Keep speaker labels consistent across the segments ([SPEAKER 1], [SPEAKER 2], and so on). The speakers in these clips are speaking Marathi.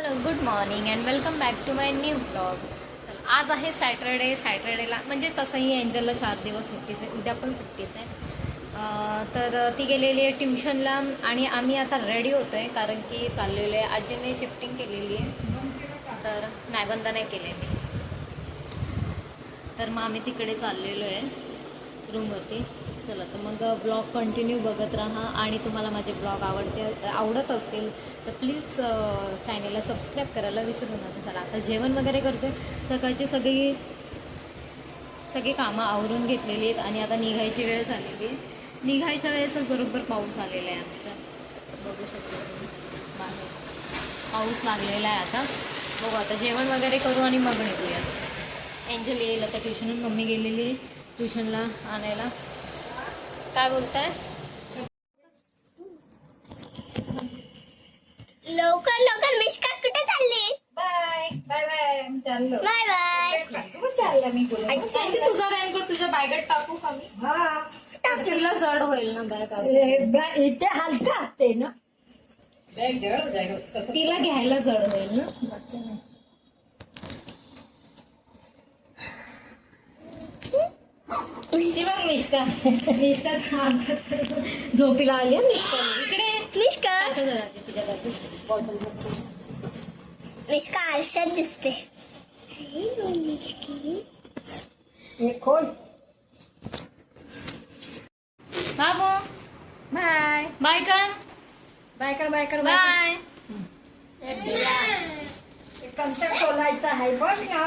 [SPEAKER 1] Hello good morning and welcome back to my new blog आज आहे सॅटरडे सॅटरडेला म्हणजे तसंही एंजलला चार दिवस सुट्टीच आहे. उद्या पण सुट्टीच आहे. तर ती गेलेली आहे ट्युशनला आणि आम्ही आता रेडी होतो आहे कारण की चाललेलो आहे. आजीने शिफ्टिंग केलेली आहे. तर नाही बंद नाही केले मी. तर मग आम्ही तिकडे चाललेलो आहे. रूमवरती चला तर मग ब्लॉग कंटिन्यू बघत राहा आणि तुम्हाला माझे ब्लॉग आवडते आवडत असतील तर प्लीज चॅनेलला सबस्क्राईब करायला विसरू नका. चला आता जेवण वगैरे करते सकाळची सगळी सगळी कामं आवरून घेतलेली आहेत आणि आता निघायची वेळ झालेली आहे. निघायच्या वेळेसच बरोबर पाऊस आलेला आहे आमच्या बघू शकतो बाहेर. पाऊस लागलेला आहे आता. बघू आता जेवण वगैरे करू आणि मग निघूया. एंजल येईल आता ट्युशनहून मम्मी गेलेली आहे. ट्युशनला आणायला. काय बोलताय?
[SPEAKER 2] लवकर लवकर. मिष्का कुठे चालली?
[SPEAKER 3] Bye bye bye. चाललो.
[SPEAKER 2] Bye bye.
[SPEAKER 3] कुठं चालला मी
[SPEAKER 1] त्यांची तुझा रॅनकोट तुझ्या बॅगेत टाकू का मी?
[SPEAKER 3] हा.
[SPEAKER 1] तिला जड होईल ना बॅग
[SPEAKER 3] ए, बा- इथे हलका असते ना. बॅग कसं
[SPEAKER 1] तिला घ्यायला जड होईल ना बाकी नाही. ती बघ मिष्का मिष्का झोपीला आली मिष्का इकडे. ते तिच्या
[SPEAKER 2] मिष्का आरशात दिसते.
[SPEAKER 3] एक खोल.
[SPEAKER 1] बाबू.
[SPEAKER 3] बाय
[SPEAKER 1] बाय कर.
[SPEAKER 3] बाय कर बाय कर
[SPEAKER 1] बाय.
[SPEAKER 3] कंच खोलायचं आहे बघ ना.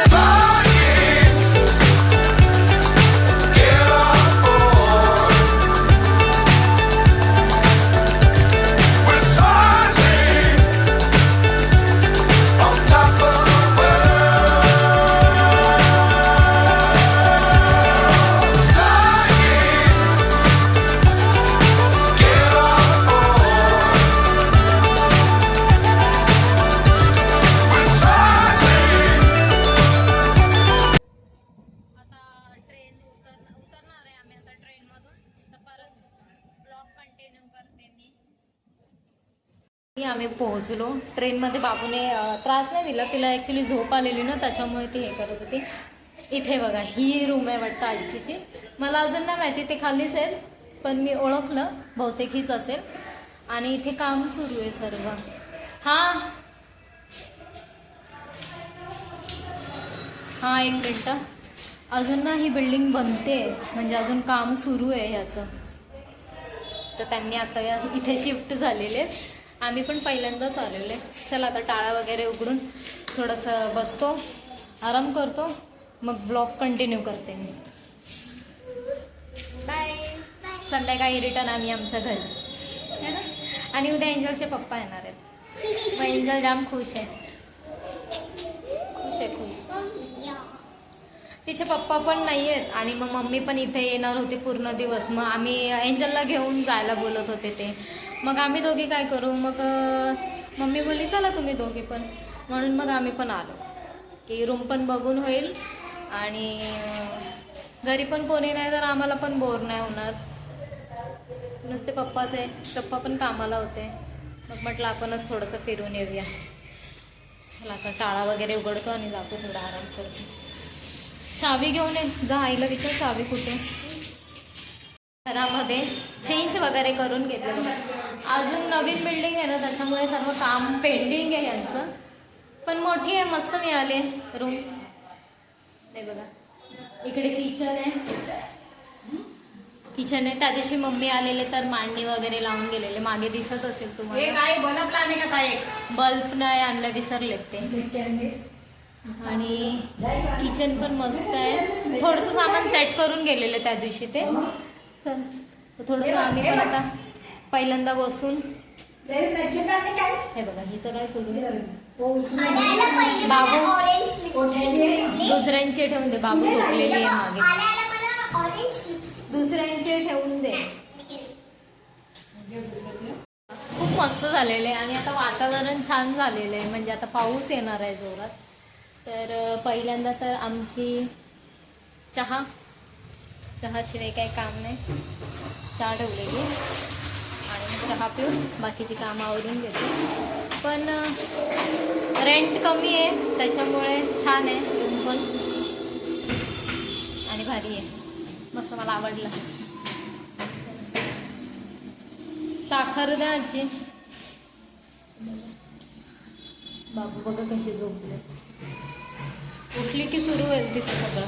[SPEAKER 1] आम्ही पोहोचलो. ट्रेनमध्ये बाबूने त्रास नाही दिला. तिला ॲक्च्युली झोप आलेली ना त्याच्यामुळे ती हे करत होती. इथे बघा ही रूम आहे वाटतं आजीची. मला अजून नाही माहिती ते खालीच आहेत पण मी ओळखलं. बहुतेक हीच असेल. आणि इथे काम सुरू आहे सर्व. हां. हां एक मिनटं. अजून ना ही बिल्डिंग बनते. म्हणजे अजून काम सुरू आहे ह्याचं तर त्यांनी आता या- इथे शिफ्ट झालेले आहेत. आम्ही पण पहिल्यांदाच आलेले चला आता टाळा वगैरे उघडून थोडंसं बसतो आराम करतो मग ब्लॉग कंटिन्यू करते मी. बाय संध्याकाळी रिटर्न आम्ही आमच्या घरी. है ना? आणि उद्या एंजलचे पप्पा येणार आहेत. मग एंजल जाम खुश आहे. खुश आहे खुश. तिचे पप्पा पण नाही आहेत आणि मग मम्मी पण इथे येणार होती पूर्ण दिवस. मग आम्ही एंजलला घेऊन जायला बोलत होते ते. मग आम्ही दोघी काय करू? मग मम्मी बोलली चला तुम्ही दोघी पण. म्हणून मग आम्ही पण आलो. की रूम पण बघून होईल आणि घरी पण कोणी नाही तर आम्हाला पण बोर नाही होणार. नुसते पप्पाच आहे पप्पा पण कामाला होते. मग म्हटलं आपणच थोडंसं फिरून येऊया. चला आता टाळा वगैरे उघडतो आणि जातो थोडा आराम करतो. चावी घेऊन ये. जा आईला विचार चावी कुठे? घरामध्ये चेंज वगैरे करून घेतले अजून नवीन बिल्डिंग आहे ना त्याच्यामुळे सर्व काम पेंडिंग आहे यांचं. पण मोठी आहे मस्त मिळाली रूम ते बघा. इकडे किचन आहे. किचन आहे. त्या दिवशी मम्मी आलेले तर मांडणी वगैरे लावून गेलेले. मागे दिसत असेल तुम्हाला.
[SPEAKER 3] बल्ब
[SPEAKER 1] नाही आणलं विसरलेत ते. आणि किचन पण मस्त आहे. थोडंसं सामान सेट करून गेलेलं त्या दिवशी ते. थोडंसं आम्ही पण आता पहिल्यांदा बसून हे बघा हिचं काय सुरू आहे? बाबू. दुसऱ्यांचे ठेवून दे बाबू झोपलेली आहे मागे. दुसऱ्यांचे ठेवून दे. खूप मस्त झालेलं आणि आता वातावरण छान झालेलं आहे. म्हणजे आता पाऊस येणार आहे जोरात. तर पहिल्यांदा तर आमची चहा चहाशिवाय काही काम नाही. चहा ठेवलेली आणि चहा पिऊन बाकीची कामं आवरून घेतो पण रेंट कमी आहे त्याच्यामुळे छान आहे रूम पण. आणि भारी आहे मस्त मला आवडलं. साखर द्या आजी. बाबू बघा कशी झोपले. उठली की सुरू होईल तिचं सगळं.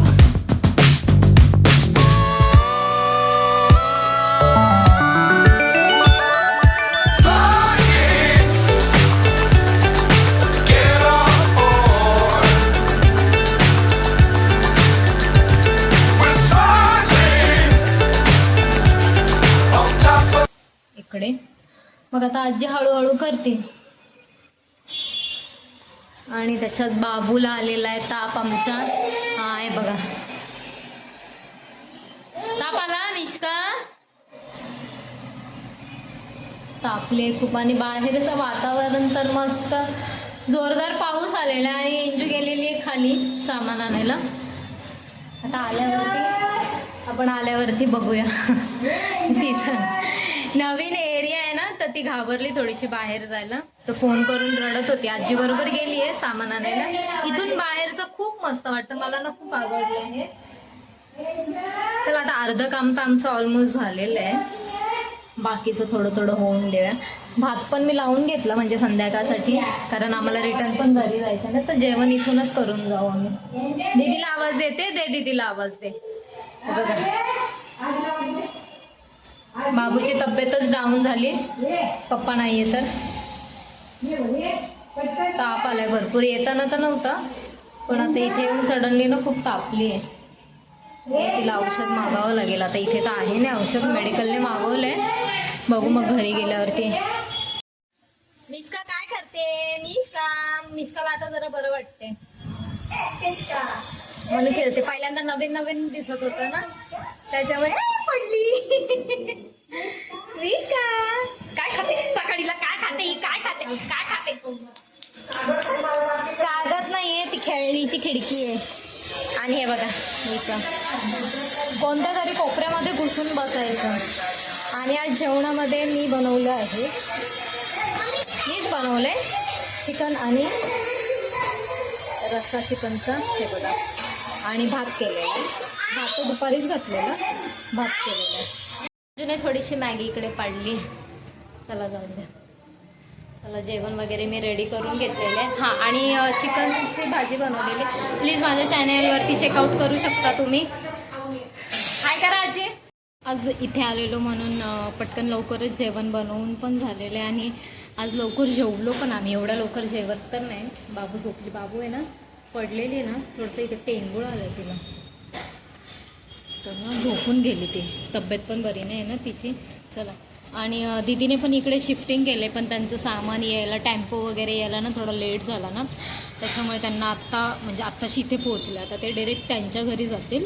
[SPEAKER 1] मग आता आजी हळूहळू करते. आणि त्याच्यात बाबूला आलेला आहे ताप आमच्या. हा आहे बघा. ताप आला निष्का? तापले खूप. आणि बाहेरचं वातावरण तर मस्त. जोरदार पाऊस आलेला आहे आणि इंजू गेलेली आहे खाली सामान आणायला. आता आल्यावरती आपण आल्यावरती बघूया. तिथं. नवीन एरिया आहे ना तर ती घाबरली थोडीशी बाहेर जायला. तर फोन करून रडत होती. आजी बरोबर गेली आहे सामान आणायला. इथून बाहेरचं खूप मस्त वाटतं. मला ना खूप आवडलं हे चला आता अर्ध काम तर आमचं ऑलमोस्ट झालेलं आहे. बाकीचं थोडं थोडं होऊन देऊया. भात पण मी लावून घेतलं म्हणजे संध्याकाळसाठी. कारण आम्हाला रिटर्न पण घरी जायचं ना तर जेवण इथूनच करून जाऊ आम्ही. दीदीला आवाज देते दे दीदीला आवाज दे. बघा. बाबूची तब्येतच डाऊन झाली. पप्पा नाहीये तर ताप आलाय भरपूर. येताना तर नव्हता पण आता इथे येऊन सडनली ना खूप तापली आहे. तिला औषध मागावं लागेल. आता इथे तर आहे ना औषध मेडिकलने मागवलंय. बघू मग घरी गेल्यावरती. मिष्का काय करते? मिष्का मिष्काला आता जरा बरं वाटते म्हणून खेळते. पहिल्यांदा नवीन नवीन दिसत होतं ना. त्याच्यामुळे पडली. मिष्का काय खाते? सकाळीला काय खाते? ही काय खाते? काय खाते? कागद नाहीये ती खेळणीची खिडकी आहे. आणि हे बघा इथं. कोणत्या तरी कोपऱ्यामध्ये घुसून बसायचं. आणि आज जेवणामध्ये मी बनवलं आहे. मीच बनवलंय चिकन आणि रस्सा चिकनचा हे बघा. आणि भात केलेला आहे. भात दुपारीच घातलेला. भात केलेला. आहे अजूनही थोडीशी मॅगी इकडे पाडली. चला जाऊन द्या. चला जेवण वगैरे मी रेडी करून घेतलेलं आहे. हां आणि चिकनची भाजी बनवलेली. प्लीज माझ्या चॅनेलवरती चेकआउट करू शकता तुम्ही. काय करा आजी. आज इथे आलेलो म्हणून पटकन लवकरच जेवण बनवून पण झालेलं आहे आणि आज लवकर जेवलो पण आम्ही. एवढ्या लवकर जेवत तर नाही. बाबू झोपली. बाबू आहे ना पडलेली आहे ना. थोडंसं इथे टेंगूळ आलं तिला. तर ना झोपून गेली ती. तब्येत पण बरी नाही आहे ना तिची. चला. आणि दिदीने दीदीने पण इकडे शिफ्टिंग केले पण त्यांचं सामान यायला टेम्पो वगैरे यायला ना थोडा लेट झाला ना. त्याच्यामुळे त्यांना आत्ता म्हणजे आत्ताशी इथे पोहोचले. आता ते डायरेक्ट त्यांच्या घरी जातील.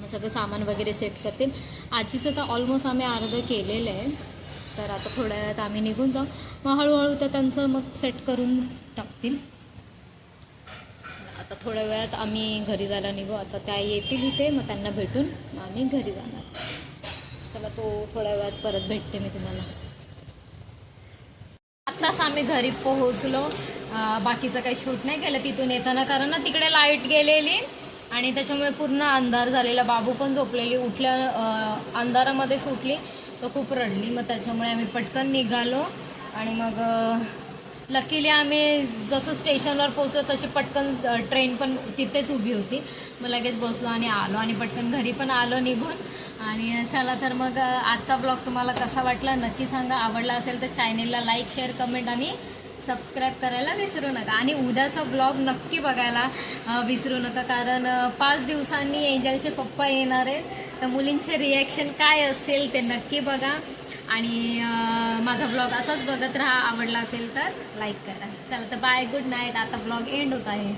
[SPEAKER 1] मग सगळं सामान वगैरे सेट करतील. आजीचं तर ऑलमोस्ट आम्ही अर्ध केलेलं आहे. तर आता थोड्या वेळात आम्ही निघून जाऊ. मग हळूहळू तर त्यांचं मग सेट करून टाकतील. आता थोड्या वेळात आम्ही घरी जायला निघू. आता त्या येतील इथे मग त्यांना भेटून मग आम्ही घरी जाणार. चला तो थोड्या वेळात परत भेटते मी तुम्हाला. आत्ताच आम्ही घरी पोहोचलो. बाकीचं काही शूट नाही केलं तिथून येताना कारण ना तिकडे लाइट गेलेली आणि त्याच्यामुळे पूर्ण अंधार झालेला. बाबू पण झोपलेली. उठल्या अंधारामध्येच अंधारामध्ये सुटली. तर खूप रडली. मग त्याच्यामुळे आम्ही पटकन निघालो. आणि मग लकीली आम्ही जसं स्टेशनवर पोचलो तशी पटकन ट्रेन पण तिथेच उभी होती. मग लगेच बसलो आणि आलो आणि पटकन घरी पण आलो निघून. आणि चला तर मग आजचा ब्लॉग तुम्हाला कसा वाटला नक्की सांगा. आवडला असेल तर चॅनेलला लाईक शेअर कमेंट आणि सबस्क्राईब करायला विसरू नका. आणि उद्याचा ब्लॉग नक्की बघायला विसरू नका. कारण पाच दिवसांनी एंजलचे पप्पा येणार आहेत. तर मुलींचे रिॲक्शन काय असतील ते नक्की बघा. आणि माझा ब्लॉग असाच बघत राहा. आवडला असेल तर लाईक करा. चला तर बाय गुड नाईट आता ब्लॉग एंड होत आहे.